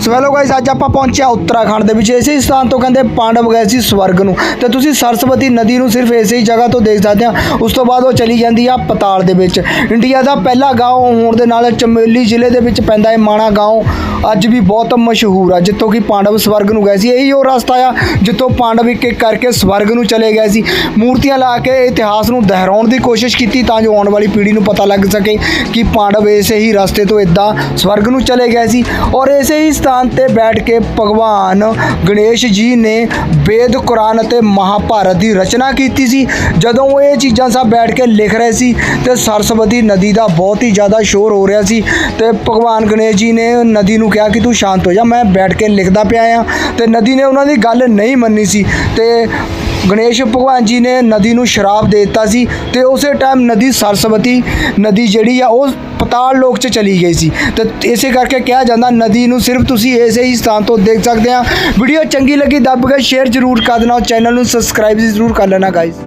So hello guys ਅੱਜ ਆਪਾਂ ਪਹੁੰਚਿਆ ਉੱਤਰਾਖੰਡ ਦੇ ਵਿੱਚ ਇਸੇ ਹੀ ਸਥਾਨ ਤੋਂ ਕਹਿੰਦੇ ਪਾਂਡਵ ਗਏ ਸੀ ਸਵਰਗ ਨੂੰ ਤੇ ਤੁਸੀਂ ਸਰਸਵਤੀ ਨਦੀ ਨੂੰ ਸਿਰਫ ਇਸੇ ਹੀ ਜਗ੍ਹਾ ਤੋਂ ਦੇਖ ਸਕਦੇ ਆ ਉਸ ਤੋਂ ਬਾਅਦ ਉਹ ਚਲੀ ਜਾਂਦੀ ਆ ਪਤਾਲ ਦੇ ਵਿੱਚ ਇੰਡੀਆ ਦਾ ਪਹਿਲਾ گاؤں ਹੋਣ ਦੇ ਨਾਲ ਚਮੇਲੀ ਜ਼ਿਲ੍ਹੇ ਦੇ ਵਿੱਚ ਪੈਂਦਾ ਹੈ ਮਾਣਾ گاؤں ਅੱਜ ਵੀ ਬਹੁਤ ਮਸ਼ਹੂਰ ਆ ਜਿੱਥੋਂ ਕਿ ਪਾਂਡਵ ਸਵਰਗ ਨੂੰ ਗਏ ਸੀ ਇਹੀ ਉਹ ਰਸਤਾ ਆ ਜਿੱਥੋਂ ਪਾਂਡਵ ਇੱਕ ਇੱਕ ਕਰਕੇ ਸਵਰਗ ਨੂੰ ਚਲੇ ਗਏ ਸੀ ਮੂਰਤੀਆਂ ਲਾ ਕੇ ਇਤਿਹਾਸ ਨੂੰ ਦੁਹਰਾਉਣ ਦੀ ਕੋਸ਼ਿਸ਼ ਕੀਤੀ ਤਾਂ ਜੋ ਆਉਣ ਵਾਲੀ ਪੀੜ੍ਹੀ ਨੂੰ ਪਤਾ ਲੱਗ ਸਕੇ ਕਿ ਪਾਂਡਵ ਇਸੇ ਹੀ ਰਸਤੇ ਤੋਂ ਇਦਾਂ ਸਵਰਗ ਨੂੰ ਚਲੇ ਗਏ ਸੀ ਔਰ ਇਸੇ ਹੀ ਸਥਾਨ ਤੇ ਬੈਠ ਕੇ ਭਗਵਾਨ ਗਣੇਸ਼ ਜੀ ਨੇ ਵੇਦ, ਕੁਰਾਨ ਅਤੇ ਮਹਾਭਾਰਤ ਦੀ ਰਚਨਾ ਕੀਤੀ ਸੀ। ਜਦੋਂ ਉਹ ਇਹ ਚੀਜ਼ਾਂ ਸਭ ਬੈਠ ਕੇ ਲਿਖ ਰਹੇ ਸੀ ਤੇ ਸਰਸਵਤੀ ਨਦੀ ਦਾ ਬਹੁਤ ਹੀ ਜ਼ਿਆਦਾ ਸ਼ੋਰ ਹੋ ਰਿਹਾ ਸੀ ਤੇ ਭਗਵਾਨ ਗਣੇਸ਼ ਜੀ ਨੇ ਨਦੀ ਨੂੰ ਕਿਹਾ ਕਿ ਤੂੰ ਸ਼ਾਂਤ ਹੋ ਜਾ, ਮੈਂ ਬੈਠ ਕੇ ਲਿਖਦਾ ਪਿਆ ਆ। ਤੇ ਨਦੀ ਨੇ ਉਹਨਾਂ ਦੀ ਗੱਲ ਨਹੀਂ ਮੰਨੀ ਸੀ ਤੇ ਗਣੇਸ਼ ਭਗਵਾਨ ਜੀ ਨੇ ਨਦੀ ਨੂੰ ਸ਼ਰਾਪ ਦੇ ਦਿੱਤਾ ਸੀ ਤੇ ਉਸੇ ਟਾਈਮ ਨਦੀ ਸਰਸਵਤੀ ਨਦੀ ਜਿਹੜੀ ਆ ਉਹ ਪਤਾਲ ਲੋਕ 'ਚ ਚਲੀ ਗਈ ਸੀ। ਤੇ ਇਸੇ ਕਰਕੇ ਕਿਹਾ ਜਾਂਦਾ ਨਦੀ ਨੂੰ ਸਿਰਫ ਤੁਸੀਂ ਇਸੇ ਹੀ ਸਥਾਨ ਤੋਂ ਦੇਖ ਸਕਦੇ ਆ। ਵੀਡੀਓ ਚੰਗੀ ਲੱਗੀ ਦੱਬ ਕੇ ਸ਼ੇਅਰ ਜ਼ਰੂਰ ਕਰ ਦੇਣਾ ਚੈਨਲ ਨੂੰ ਸਬਸਕ੍ਰਾਈਬ ਜ਼ਰੂਰ ਕਰ ਲੈਣਾ ਗਾਇਜ਼